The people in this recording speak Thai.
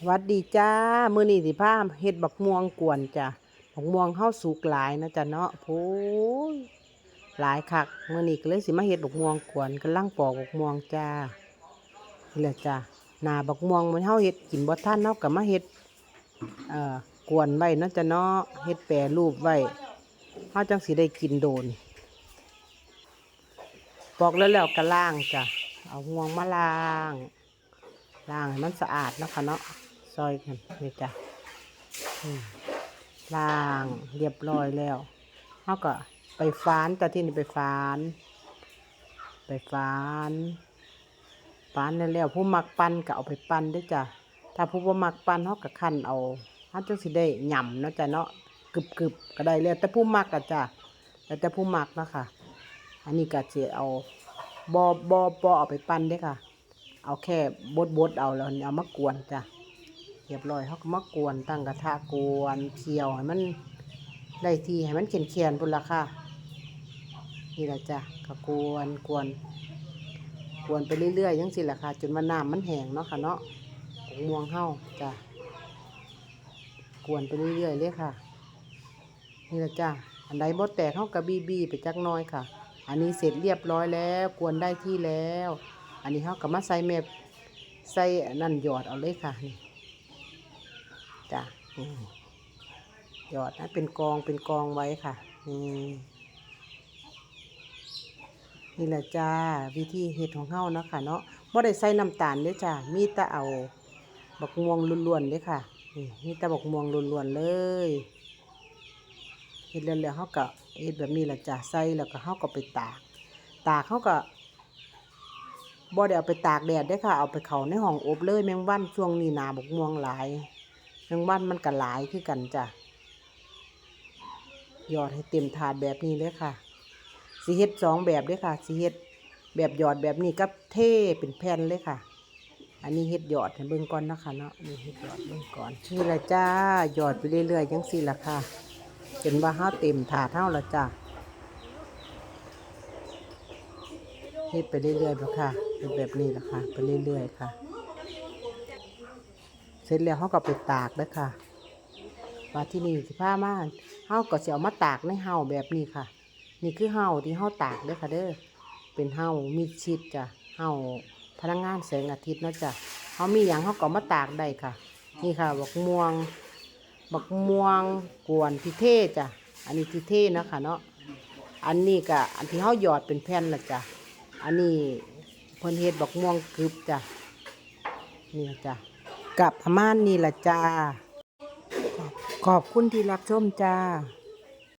สวัสดีจ้า มือนี้สิพาเฮ็ดบักม่วงกวนจ้ะบักม่วงเฮาสุกหลายนะจ้ะเนาะโอ้ยหลายคักมือนี้ก็เลยสิมาเฮ็ดบักม่วงกวนกำลังปอกบักม่วงจ้านี่แหละจ้ะหนาบักม่วงมันเฮาเฮ็ดกินบ่ทันเฮาก็มาเฮ็ดเอ่อกวนไว้นะจ้ะเนาะเฮ็ดแปรรูปไว้เฮาจังสิได้กินโดน ปอกแล้วแล้วก็ล้างจ้ะเอาม่วงมาล้างล้างให้มันสะอาดนะคะเนาะ ซอยกันนี่จ้ะล้างเรียบร้อยแล้วเขาก็ไปฟานต่ที่นี่ไปฟาน ไปฟานฟานแล้วแล้วผู้มักปั้นก็เอาไปปั้นด้วยจ้ะถ้าผู้บ่มักปั้นเขาก็คั่นเอาเขาจังสิได้หย่ำเนาะจ้ะเนาะกึบกึบก็ได้แล้วแต่ผู้มักอะจ้ะแล้วแต่ผู้มักนะคะอันนี้ก็จะเอาบอบอบอเอาไปปั้นเด้ค่ะ เอาแค่บดบดเอาแล้วเอามากวนจ้ะ เรียบร้อยเขาก็มากวนตั้งกระทะกวนเคี่ยวให้มันได้ที่ให้มันเขียนเขียนๆพุ่นละค่ะนี่แหละจ้ะก็กวนกวนกวนไปเรื่อยๆยังสิละค่ะ จนว่าน้ำมันแห้งเนาะค่ะเนาะงม่วงเฮาจ้ะกวนไปเรื่อยๆเลยค่ะ นี่แหละจ้ะอันใดบดแตกเขากับบีบีไปจักน้อยค่ะ อันนี้เสร็จเรียบร้อยแล้ว กวนได้ที่แล้ว อันนี้เขาก็มาใส่เม็ดใส่นนั่นหยอดเอาเลยค่ะนี่ จ้ะหยอดนะเป็นกองเป็นกองไว้ค่ะนี่นี่แหละจ้าวิธีเฮ็ดของเฮาเนาะค่ะเนาะบ่ได้ใส่น้ำตาลเด้จ้ามีแต่เอาบักม่วงล้วนๆเด้ค่ะนี่มีแต่บักม่วงล้วนๆเลยเฮ็ดแล้วๆเฮาก็เฮ็ดแบบนี้แหละจ้าใส่แล้วก็เฮาก็ไปตาก ตากเฮาก็บ่ได้เอาไปตากแดดได้ค่ะ เอาไปเขาในห้องอบเลยแมงวันช่วงนี้หนาบกม่วงหลาย แมงวันมันก็หลายคือกันจ้ะหยอดให้เต็มถาดแบบนี้เลยค่ะสิเฮ็ดสองแบบเด้อค่ะสิเฮ็ดแบบหยอดแบบนี้กับเท่เป็นแผ่นเลยค่ะ อันนี้เฮ็ดหยอดให้เบิ่งก่อนนะคะเนาะนี่เฮ็ดหยอดเบิ่งก่อนนี่ละจ้าหยอดไปเรื่อยๆจังซี่ละค่ะจนว่าเฮาเต็มถาดเฮาล้วจ้ะเฮ็ดไปเรื่อยๆแล้วค่ะเป็นแบบนี้แหละค่ะไปเรื่อยๆค่ะ เสร็จแล้วเขาก็ไปตากเด้ค่ะว่าที่นี่สิผ้ามาเฮาก็สิเอามาตากในเฮาแบบนี้ค่ะ นี่คือเฮาที่เฮาตากเด้อค่ะเด้อเป็นเฮามีชิดจ้ะเฮาพนักงานแสงอาทิตย์เนาะจ้ะเฮามีหยังเฮาก็มาตากได้ค่ะ นี่ค่ะบักม่วงบักม่วงกวนพิเทจ้ะอันนี้พิเทนะคะเนาะอันนี้ก็อันที่เฮาหยอดเป็นแผ่นละจ้ะอันนี้เพิ่นเฮ็ดบักม่วงกรึบจ้ะนี่จ้ะ กับพม่านนี่ละจ้าขอบคุณที่รับชมจ้า